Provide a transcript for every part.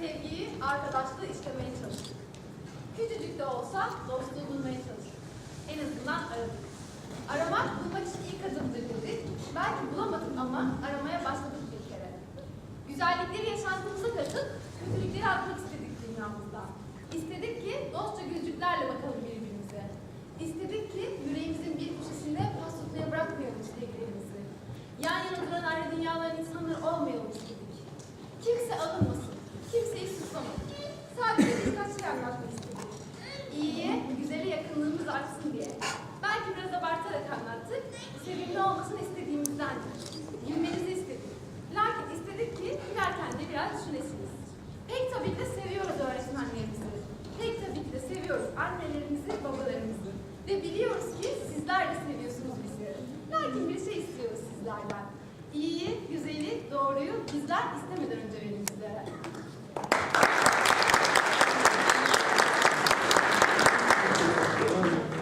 sevgiyi, arkadaşlığı istemeye çalıştık. Küçücük de olsa dostluğu bulmaya çalıştık. En azından aradık. Aramak bulmak için ilk adımdır dedik. Belki bulamadım ama aramaya başladık bir kere. Güzellikleri yaşantımıza katıp şey anlatmak istedik. İyiye, güzele yakınlığımız artsın diye. Belki biraz abartarak anlattık, sevimli olmasını istediğimizdendir. Gülmenizi istedik. Lakin istedik ki gülerken de biraz düşünesiniz. Pek tabii ki de seviyoruz öğretmenlerimizi. Pek tabii ki de seviyoruz annelerimizi, babalarımızı. Ve biliyoruz ki sizler de seviyorsunuz bizi. Lakin bir şey istiyoruz sizlerden. İyiyi, güzeli, doğruyu bizler istemeden önce verin bizlere.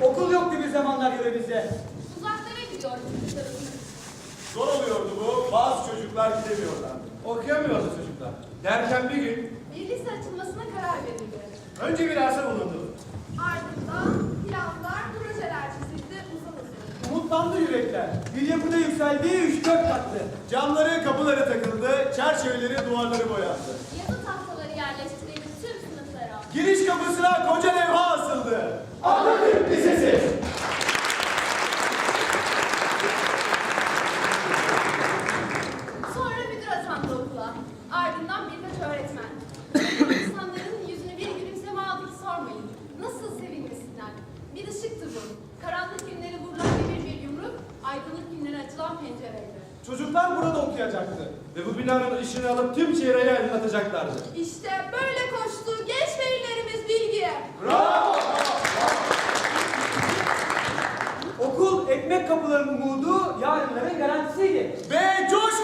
Okul zamanlar yöremizde. Uzaklara gidiyor çocuklarımız. Zor oluyordu bu. Bazı çocuklar gidemiyorlardı. Okuyamıyordu çocuklar. Derken bir gün Bir lise açılmasına karar verildi. önce bir arsa bulundu. Ardından planlar, projeler çizildi uzun uzun. Umutlandı yürekler. Bir yapıda yükseldi üç dört katlı. Camları, kapıları takıldı, çerçeveleri, duvarları boyandı. Yazı tahtaları yerleştirildi tüm sınıflara. Giriş kapısına koca levha asıldı. Atatürk Lisesi. Çocuklar burada okuyacaktı. Ve bu binanın ışığını alıp tüm çevreyi aydınlatacaklardı. İşte böyle koştu genç beylerimiz bilgiye. Okul ekmek kapılarının umudu, yarınların garantisiydi. Ve coşkuyla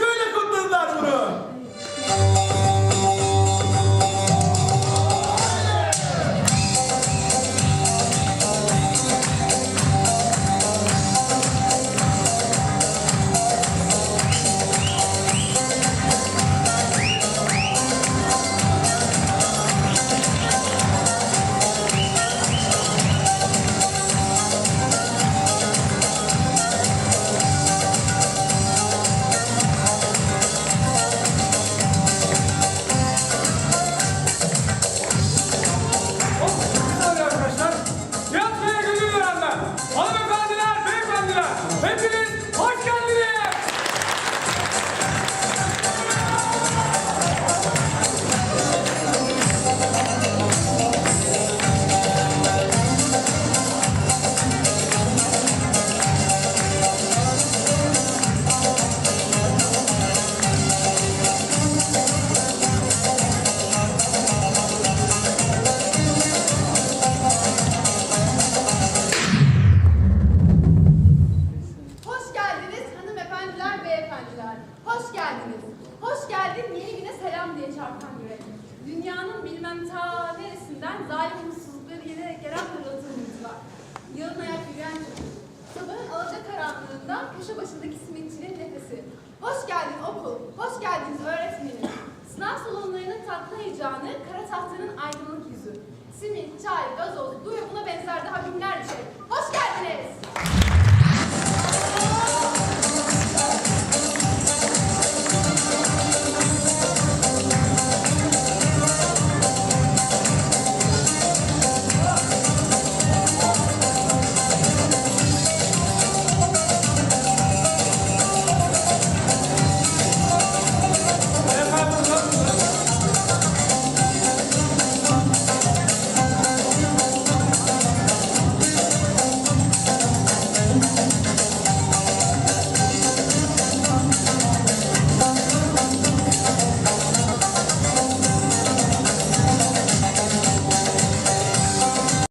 beyefendiler. Hoş geldiniz. Hoş geldin yeni güne selam diye çarpan yürek. Dünyanın bilmem ta neresinden zalim umutsuzlukları yenerek gelen pırıltımız var. Yalın ayak yürüyen çocuk. Sabahın alacakaranlığında köşe başındaki simitçinin nefesi. Hoş geldin okul, hoş geldiniz öğretmenim. Sınav salonlarının tatlı heyecanı, kara tahtanın aydınlık yüzü. Simit, çay, gazoz, ve buna benzer daha binlerce